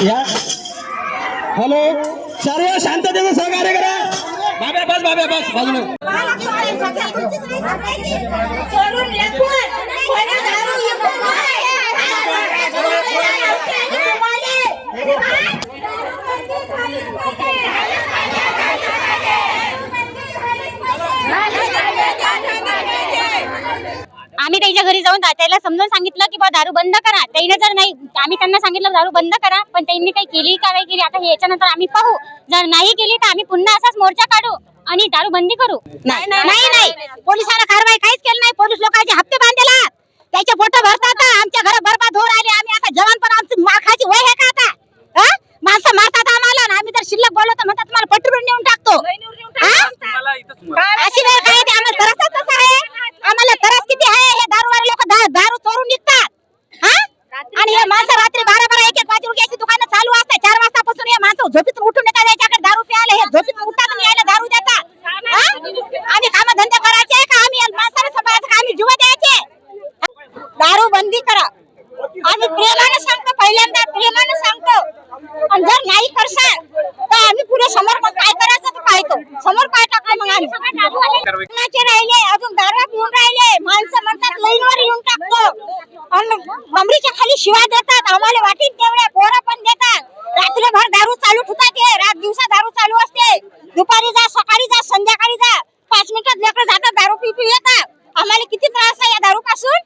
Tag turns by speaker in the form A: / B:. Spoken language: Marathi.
A: या हॅलो सर्व शांततेचं सहकार्य करा बाब्या बस बाब्या बस बाजूला
B: आम्ही त्याच्या घरी जाऊन त्याला समजावून सांगितलं की बा दारू बंद करा. त्याने जर नाही आम्ही त्यांना सांगितलं दारू बंद करा. पण त्यांनी काही केली का नाही केली आता याच्यानंतर आम्ही पाहू. जर नाही केली तर आम्ही पुन्हा असाच मोर्चा काढू आणि दारू बंदी करू. नाही नाही
C: नाही पोलिसांना कारवाई काहीच केली नाही पोलीस लोकांचे हप्ते बांधलेला त्याचे फोटो भरतात आमच्या घर बरबाद होऊन राहिले आम्ही आता जवान पण आमची माखाची वय आहे का आता हा? माणसं मारतात आम्हाला आणि आम्ही जर शिल्लक बोललो तर म्हणतात तुम्हाला पटरून नेऊन टाकतो हा? अशी वेळ काय येते? आम्हाला त्रासच तसा आहे आम्हाला त्रास किती आहे हे दारूवाले लोक दारू चोरून निघतात हा आणि हे माणसं रात्री बारा बारा एक एक वाजे उघड्याची दुकानं चालू असतात चार वाजतापासून हे माणसं झोपीतून उठून येतात याच्याकडे दारू प्यायला हे झोपीतून उठतात आणि यायला दारू देतात. आम्ही काम धंदे करायचे का? आम्ही माणसाला का? आम्ही जीव द्यायचे. दारू बंदी करा. आम्ही प्रेमाने सांगतो पहिल्यांदा प्रेमाने सांगतो. आणि जर नाही करसाल तर आम्ही पुढे समोर मग काय करायचं ते पाहतो. समोर काय टाकतो मग आम्ही? राहिले? अजून दारू पिऊन राहिले. माणसं म्हणतात पण कमरीच्या खाली शिवा देतात आम्हाला वाटीत तेवढ्या पोरा पण देतात. रात्रीभर दारू चालू ठेवतात हे रात दिवसा दारू चालू असते. दुपारी जा सकाळी जा संध्याकाळी जा. पाच मिनिटात लेकर जातात दारू पी पी येतात. आम्हाला किती त्रास आहे या दारू पासून